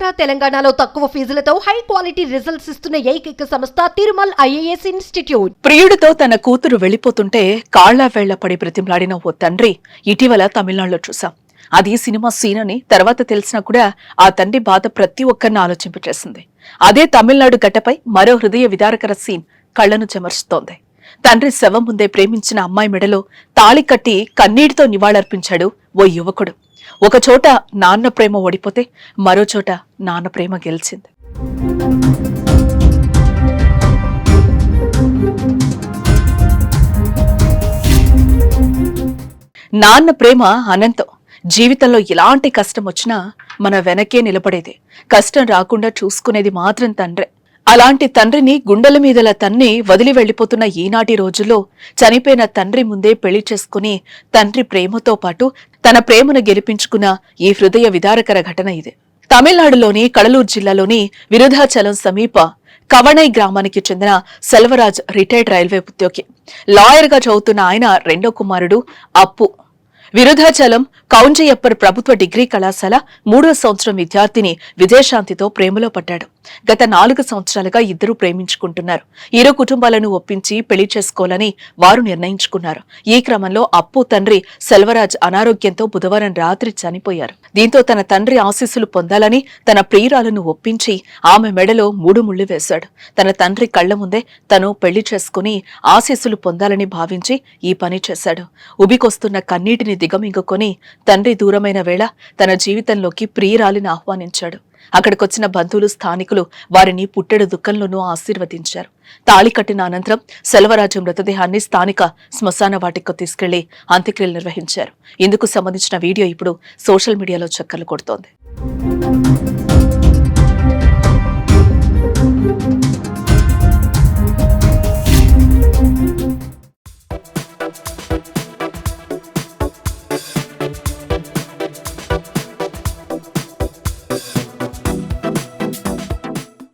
ఆంధ్ర తెలంగాణలో తక్కువ ఫీజులతో high quality results ఇస్తున్న ఏకైక సంస్థ తిరుమల్ ఐఏఎస్ ఇన్స్టిట్యూట్. ప్రియుడితో తన కూతురు వెళ్ళిపోతుంటే కాళ్ళ వేళ్ళ పడి బ్రతిమలాడిన ఓ తండ్రి ఇటీవల తమిళనాడులో చూశాం. అది సినిమా సీన్ అని తర్వాత తెలిసినా కూడా ఆ తండ్రి బాధ ప్రతి ఒక్కరిని ఆలోచింపచేసింది. అదే తమిళనాడు గడ్డపై మరో హృదయ విదారకర సీన్ కళ్ళను చెమర్చుతోంది తండ్రి శవం ముందే ప్రేమించిన అమ్మాయి మెడలో తాళి కట్టి కన్నీటితో నివాళులర్పించాడు ఓ యువకుడు. ఒక చోట నాన్న ప్రేమ ఓడిపోతే మరో చోట నాన్న ప్రేమ గెలిచింది. నాన్న ప్రేమ అనంతం. జీవితంలో ఎలాంటి కష్టం వచ్చినా మన వెనకే నిలబడేది. కష్టం రాకుండా చూసుకునేది మాత్రం తండ్రే. అలాంటి తండ్రిని గుండెల మీదల తన్ని వదిలి వెళ్ళిపోతున్న ఈనాటి రోజుల్లో చనిపోయిన తండ్రి ముందే పెళ్ళి చేసుకుని తండ్రి ప్రేమతో పాటు తన ప్రేమను గెలిపించుకున్న ఈ హృదయ విదారకర ఘటన ఇది. తమిళనాడులోని కడలూరు జిల్లాలోని విరుధాచలం సమీప కవణై గ్రామానికి చెందిన సెల్వరాజ్ రిటైర్డ్ రైల్వే ఉద్యోగి. లాయర్గా చదువుతున్న ఆయన రెండో కుమారుడు అప్పు. విరుధాచలం కౌంజయ్యప్పర్ ప్రభుత్వ డిగ్రీ కళాశాల మూడో సంవత్సరం విద్యార్థిని విజయశాంతితో ప్రేమలో పడ్డాడు. గత నాలుగు సంవత్సరాలుగా ఇద్దరూ ప్రేమించుకుంటున్నారు. ఇరు కుటుంబాలను ఒప్పించి పెళ్ళి చేసుకోవాలని వారు నిర్ణయించుకున్నారు. ఈ క్రమంలో అప్పు తండ్రి సెల్వరాజ్ అనారోగ్యంతో బుధవారం రాత్రి చనిపోయారు. దీంతో తన తండ్రి ఆశీస్సులు పొందాలని తన ప్రియురాలను ఒప్పించి ఆమె మెడలో మూడు ముళ్ళు వేశాడు. తన తండ్రి కళ్ళ ముందే తను పెళ్ళి చేసుకుని ఆశీస్సులు పొందాలని భావించి ఈ పని చేశాడు. ఉబికొస్తున్న కన్నీటిని దిగమింగుకొని తండ్రి దూరమైన వేళ తన జీవితంలోకి ప్రియురాలిని ఆహ్వానించాడు. అక్కడికొచ్చిన బంధువులు స్థానికులు వారిని పుట్టెడు దుఃఖంలోనూ ఆశీర్వదించారు. తాళి కట్టిన అనంతరం సెలవరాజు మృతదేహాన్ని స్థానిక శ్మశాన వాటికి తీసుకెళ్ళి అంత్యక్రియలు నిర్వహించారు. ఇందుకు సంబంధించిన వీడియో ఇప్పుడు సోషల్ మీడియాలో చక్కర్లు కొడుతోంది.